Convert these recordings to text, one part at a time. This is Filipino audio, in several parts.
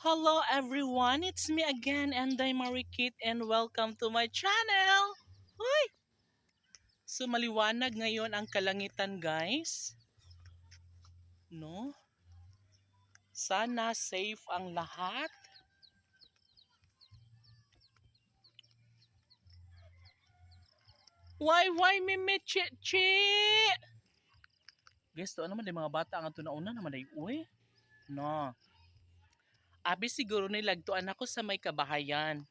Hello everyone, it's me again and I'm Marikit and welcome to my channel! Hoy! So maliwanag ngayon ang kalangitan guys. No? Sana safe ang lahat. Why, why, mimi, chi, chi? Guys, to ano di mga bata ang ito na una naman ay uwi. No. Abi siguro nilagtuan ako sa may kabahayan.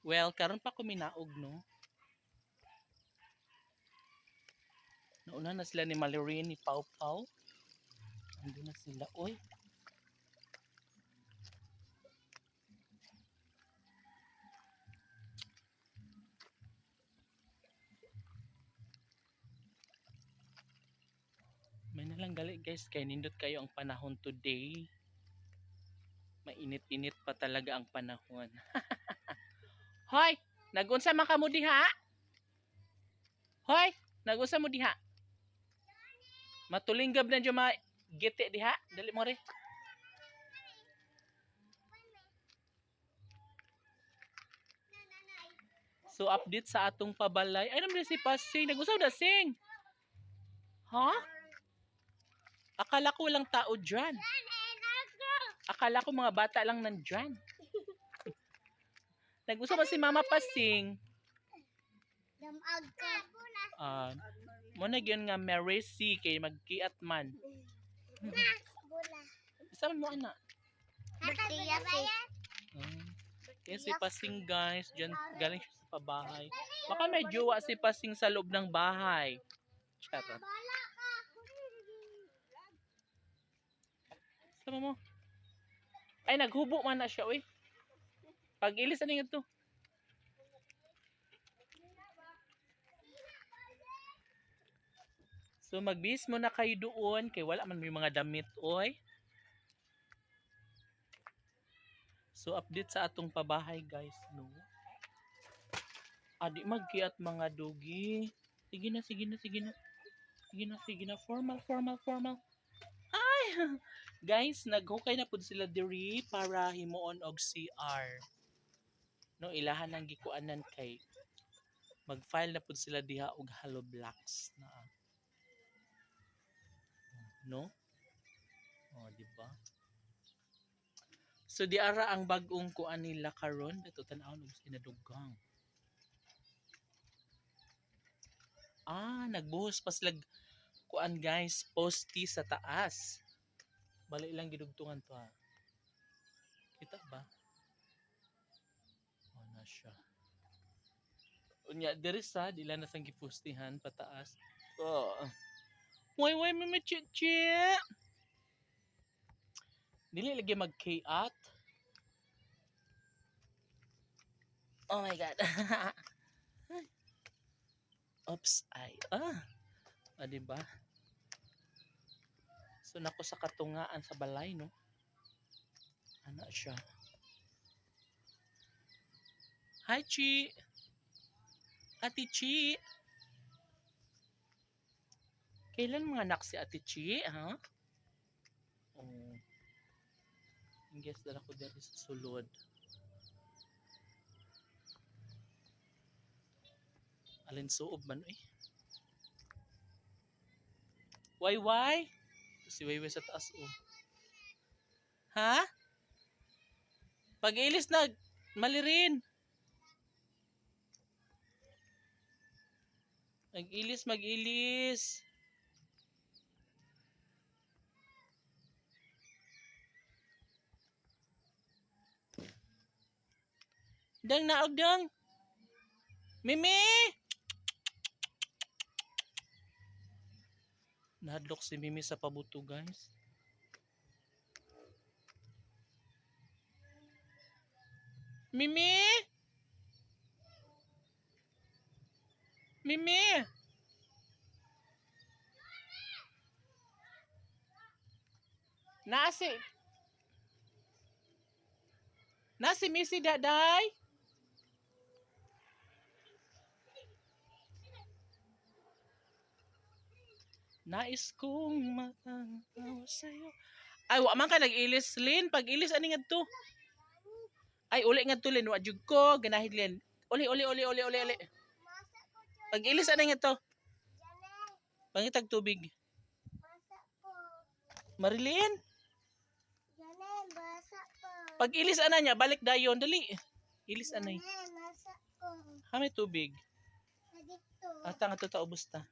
Well, karon pa ko minaog, no? Nauna na sila ni Mallory ni Pau Pau. Ando na sila, oy. May nalang gali guys, kay nindot kayo ang panahon today mainit-init pa talaga ang panahon. Hoy, nagunsa man ka mo diha? Hoy, nagunsa mo diha? Matulinggab na ma giti diha. Dali mo re. So update sa atong pabalay. Ay naman si Pasing. Nagunsa na sing. Ha? Akala ko walang tao dyan. Akala ko mga bata lang nandyan. Nag-usap ba si Mama Pasing? Damag ka. Ah, mo na gyud nga Mercy kay magkiat man. Isa mo ana. Baktiya si. Hmm. Yan si Pasing guys, diyan galing siya sa pabahay. Baka may jowa si Pasing sa loob ng bahay. Charot. Sama mo. Ay, naghubo man na siya, uy. Pag ilis, ano to? So, magbihis mo na kayo doon, kay wala man may mga damit, oy. So, update sa atong pabahay, guys, no? Adi, magkiat mga dugi. Sige na, sige na, sige na. Sige na, sige na. Formal, formal, formal. Guys, naghukay na pud sila diri para himuon og CR. No ilahan ang gikuanan kay mag-file na pud sila diha og hollow blocks na. No? Oh, di ba? So di ara ang bag-ong kuan nila karon dato tan-awon og sinadugang. Ah, nagbuhos pa sila kuan guys, posti sa taas. Bali lang gidugtungan to ha. Kita ba? O na siya. Unya diri sa dila na sang gipustihan pataas. Oh. Way way mi mi chi chi. Dili lagi magkayat. Oh my god. Oops, ay. Ah. Ah, di ba? So nako sa katungaan sa balay no. Ana siya. Hi Chi. Ate Chi. Kailan mga anak si Ate Chi, ha? Oh. Ang guess dala ko dali sa sulod. Alin suob man eh. Why why? Si Weiwei sa taas oh. Ha? Pag-ilis na, malirin. Mag-ilis, mag-ilis. Dang naog dang. Mimi! Nahadlok si Mimi sa pabuto, guys. Mimi! Mimi! Nasi. Nasi Missy Daday. Nais kong matanaw sa'yo Ay, wa man ka nag-ilis, Lin. Pag ilis, ani nga to? Ay, uli nga to, Lin. Wa jud ko. Ganahid, Lin. Uli, uli, uli, uli, uli, uli. Pag ilis, ani nga to? Pangitag tubig. Marilyn, pag ilis, ana niya, balik dayon. Dali. Ilis, anay. Ha, may tubig. Dito. Ata nga to, taubos ta.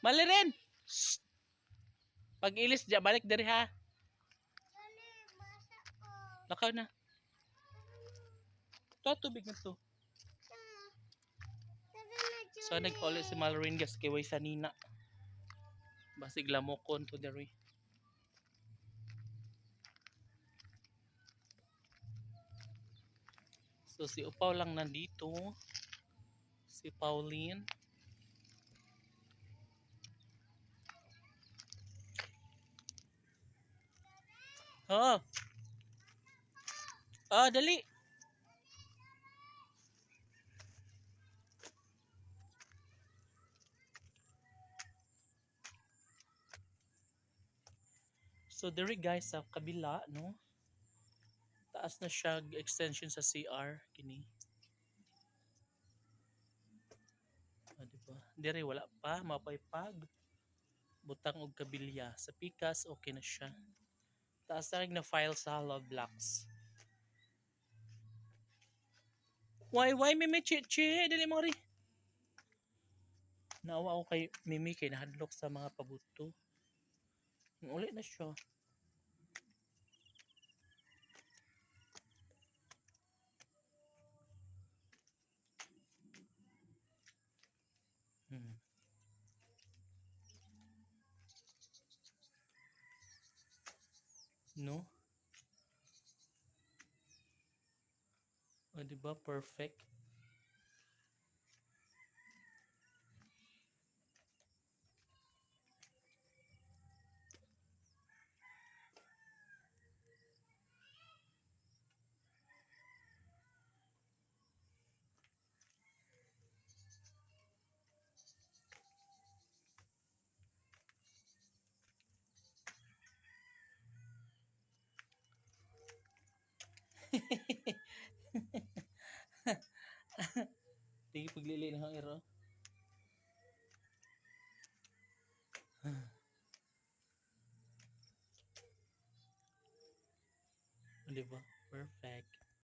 Janay. Malirin! Shh! Pag ilis, diya, balik dari ha. Lakaw na. To, tubig na to. So, nag-ulit si Mallorin gas kay way nina. Basig lamokon to diri. So, si Upaw lang nandito. Si Pauline. Oh. Ah, dali. So diri guys sa kabila no. Taas na siya extension sa CR kini. Ah, di ba? Diri wala pa mapaypag. Butang og kabilya sa pikas okay na siya. Taas na rin file sa hollow blocks. Why why mimi chi chi dili mo ri. Naawa ako kay Mimi kay nahadlok sa mga pabuto. Uli na siya. No? O, diba? Perfect. Tingin paglili ng hangiro. Di